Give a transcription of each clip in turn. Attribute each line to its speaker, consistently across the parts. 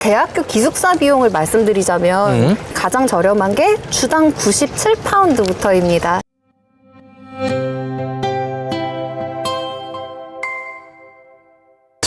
Speaker 1: 대학교 기숙사 비용을 말씀드리자면
Speaker 2: 음.
Speaker 1: 가장 저렴한 게 주당 97파운드부터입니다.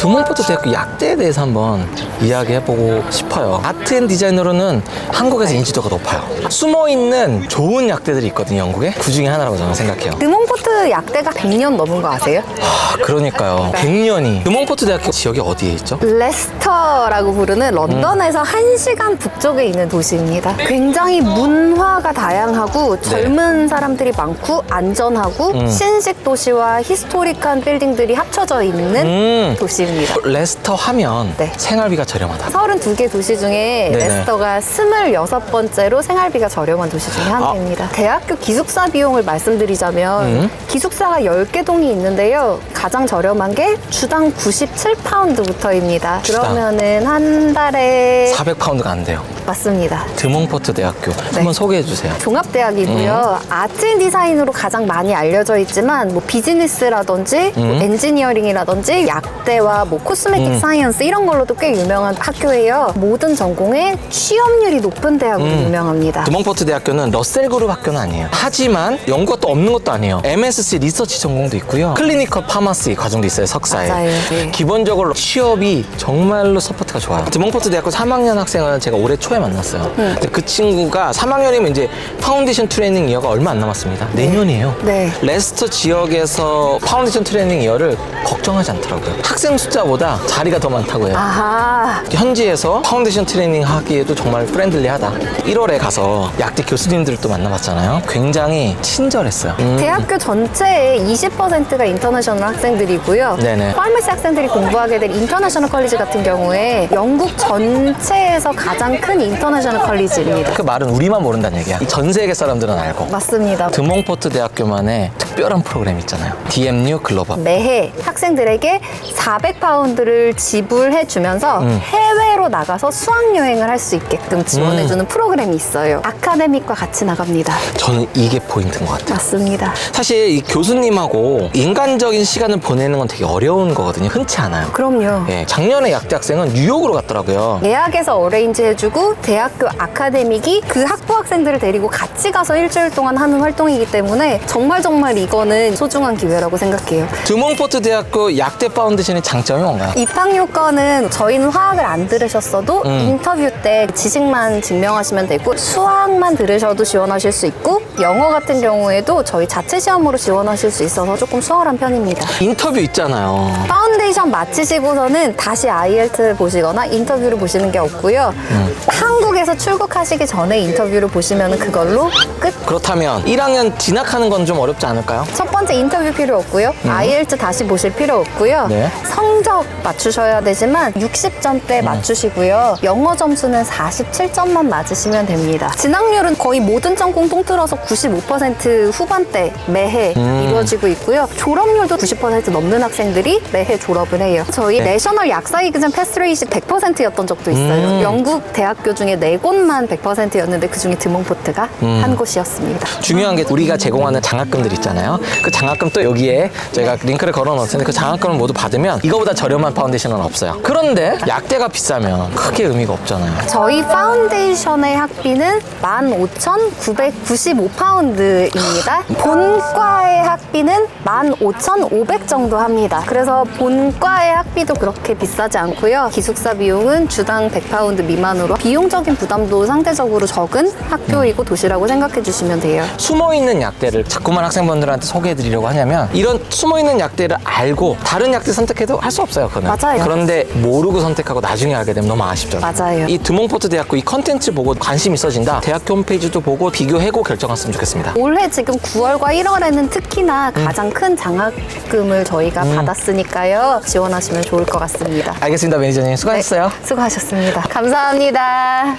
Speaker 2: 드몬포트 대학교 약대에 대해서 한번 이야기해보고 싶어요. 아트 앤 디자인으로는 한국에서 인지도가 높아요. 숨어있는 좋은 약대들이 있거든요, 영국에. 그 중에 하나라고 저는 생각해요.
Speaker 1: 드몬포트 약대가 100년 넘은 거 아세요?
Speaker 2: 아, 그러니까요. 100년이. 드몬포트 대학교 지역이 어디에 있죠?
Speaker 1: 레스터라고 부르는 런던에서
Speaker 2: 음.
Speaker 1: 한시간 북쪽에 있는 도시입니다. 굉장히 문화가 다양하고 젊은 사람들이 많고 안전하고
Speaker 2: 네. 음.
Speaker 1: 신식 도시와 히스토릭한 빌딩들이 합쳐져 있는
Speaker 2: 음.
Speaker 1: 도시입니다.
Speaker 2: 레스터 하면
Speaker 1: 네.
Speaker 2: 생활비가 저렴하다.
Speaker 1: 32개 도시 중에
Speaker 2: 네네.
Speaker 1: 레스터가 26번째로 생활비가 저렴한 도시 중에 하나입니다. 대학교 기숙사 비용을 말씀드리자면
Speaker 2: 아. 음.
Speaker 1: 기숙사가 10개 동이 있는데요. 가장 저렴한 게 주당 97파운드부터입니다.
Speaker 2: 주당.
Speaker 1: 그러면은 한 달에
Speaker 2: 400파운드가 안 돼요.
Speaker 1: 맞습니다.
Speaker 2: 드몬포트 대학교.
Speaker 1: 네.
Speaker 2: 한번 소개해 주세요.
Speaker 1: 종합대학이고요.
Speaker 2: 음.
Speaker 1: 아트 앤 디자인으로 가장 많이 알려져 있지만 뭐 비즈니스라든지 뭐
Speaker 2: 음.
Speaker 1: 엔지니어링이라든지 약대와 뭐 코스메틱
Speaker 2: 음.
Speaker 1: 사이언스 이런 걸로도 꽤 유명한 학교예요. 모든 전공에 취업률이 높은 대학으로
Speaker 2: 음.
Speaker 1: 유명합니다.
Speaker 2: 드몬포트 대학교는 러셀 그룹 학교는 아니에요. 하지만 연구가 또 없는 것도 아니에요. MSc 리서치 전공도 있고요. 클리니컬 파마시 과정도 있어요, 석사에.
Speaker 1: 맞아요. 네.
Speaker 2: 기본적으로 취업이 정말로 서포트가 좋아요. 드몬포트 대학교 3학년 학생은 제가 올해 초에 만났어요.
Speaker 1: 음.
Speaker 2: 근데 그 친구가 3학년이면 이제 파운데이션 트레이닝 이어가 얼마 안 남았습니다. 내년이에요.
Speaker 1: 네.
Speaker 2: 레스터 지역에서 파운데이션 트레이닝 이어를 걱정하지 않더라고요. 학생 숫자보다 자리가 더 많다고 해요.
Speaker 1: 아하.
Speaker 2: 현지에서 파운데이션 트레이닝 하기에도 정말 프렌들리하다. 1월에 가서 약대 교수님들을 또 만나봤잖아요. 굉장히 친절했어요. 음.
Speaker 1: 대학교 전체의 20%가 인터내셔널 학생들이고요.
Speaker 2: 네네.
Speaker 1: 파마시 학생들이 공부하게 될 인터내셔널 컬리지 같은 경우에 영국 전체에서 가장 큰 인터내셔널 컬리지입니다.
Speaker 2: 그 말은 우리만 모른다는 얘기야. 이 전 세계 사람들은 알고.
Speaker 1: 맞습니다.
Speaker 2: 드몽포트 대학교만의 특별한 프로그램 있잖아요. DMU 글로벌.
Speaker 1: 매해 학생들에게 400파운드를 지불해 주면서
Speaker 2: 음.
Speaker 1: 해외로 나가서 수학 여행을 할 수 있게끔 지원해 주는 프로그램이 있어요. 아카데믹과 같이 나갑니다.
Speaker 2: 저는 이게 포인트인 것 같아요.
Speaker 1: 맞습니다.
Speaker 2: 사실 이 교수님하고 인간적인 시간을 보내는 건 되게 어려운 거거든요. 흔치 않아요.
Speaker 1: 그럼요.
Speaker 2: 예, 작년에 약대 학생은 뉴욕으로 갔더라고요.
Speaker 1: 예약에서 어레인지 해주고 대학교 아카데믹이 그 학부 학생들을 데리고 같이 가서 일주일 동안 하는 활동이기 때문에 정말 정말 이 거는 소중한 기회라고 생각해요.
Speaker 2: 드몽포트 대학교 약대 파운데이션의 장점이 뭔가요?
Speaker 1: 입학 요건은 저희는 화학을 안 들으셨어도
Speaker 2: 음.
Speaker 1: 인터뷰 때 지식만 증명하시면 되고 수학만 들으셔도 지원하실 수 있고 영어 같은 경우에도 저희 자체 시험으로 지원하실 수 있어서 조금 수월한 편입니다.
Speaker 2: 인터뷰 있잖아요.
Speaker 1: 파운데이션 마치시고서는 다시 IELTS 보시거나 인터뷰를 보시는 게 없고요.
Speaker 2: 음.
Speaker 1: 한국에서 출국하시기 전에 인터뷰를 보시면 그걸로 끝.
Speaker 2: 그렇다면 1학년 진학하는 건 좀 어렵지 않을까요?
Speaker 1: 첫 번째 인터뷰 필요 없고요. IELTS 다시 보실 필요 없고요.
Speaker 2: 음. 네.
Speaker 1: 성적 맞추셔야 되지만 60점대
Speaker 2: 음.
Speaker 1: 맞추시고요. 영어 점수는 47점만 맞으시면 됩니다. 진학률은 거의 모든 전공 통틀어서 95% 후반대 매해
Speaker 2: 음.
Speaker 1: 이루어지고 있고요. 졸업률도 90% 넘는 학생들이 매해 졸업을 해요. 저희
Speaker 2: 네.
Speaker 1: 내셔널 약사 이그전 패스 레이시 100%였던 적도 있어요.
Speaker 2: 음.
Speaker 1: 영국 대학교 중에 네 곳만 100%였는데 그 중에 드몽포트가
Speaker 2: 음.
Speaker 1: 한 곳이었습니다.
Speaker 2: 중요한 게 우리가 제공하는 장학금들 있잖아요. 그 장학금 또 여기에 저희가 링크를 걸어 놓을 텐데 그 장학금을 모두 받으면 이거보다 저렴한 파운데이션은 없어요. 그런데 약대가 비싸면 크게 의미가 없잖아요.
Speaker 1: 저희 파운데이션의 학비는 15,995파운드입니다. 본과의 학비는 15,500 정도 합니다. 그래서 본과의 학비도 그렇게 비싸지 않고요. 기숙사 비용은 주당 100파운드 미만으로 비용적인 부담도 상대적으로 적은 학교이고 도시라고 생각해 주시면 돼요.
Speaker 2: 숨어 있는 약대를 자꾸만 학생분들한테 소개해 드리려고 하냐면 이런 숨어 있는 약대를 알고 다른 약대 선택해도 할 수 없어요, 그거는.
Speaker 1: 맞아요.
Speaker 2: 그런데 모르고 선택하고 나중에 알게 되면 너무 아쉽잖아요.
Speaker 1: 맞아요.
Speaker 2: 이 드몽포트 대학교 이 컨텐츠 보고 관심 있어진다. 대학교 홈페이지도 보고 비교해고 결정했으면 좋겠습니다.
Speaker 1: 올해 지금 9월과 1월에는 특히나 가장 큰 장학금을 저희가 받았으니까요. 지원하시면 좋을 것 같습니다.
Speaker 2: 알겠습니다, 매니저님. 수고하셨어요.
Speaker 1: 네, 수고하셨습니다. 감사합니다.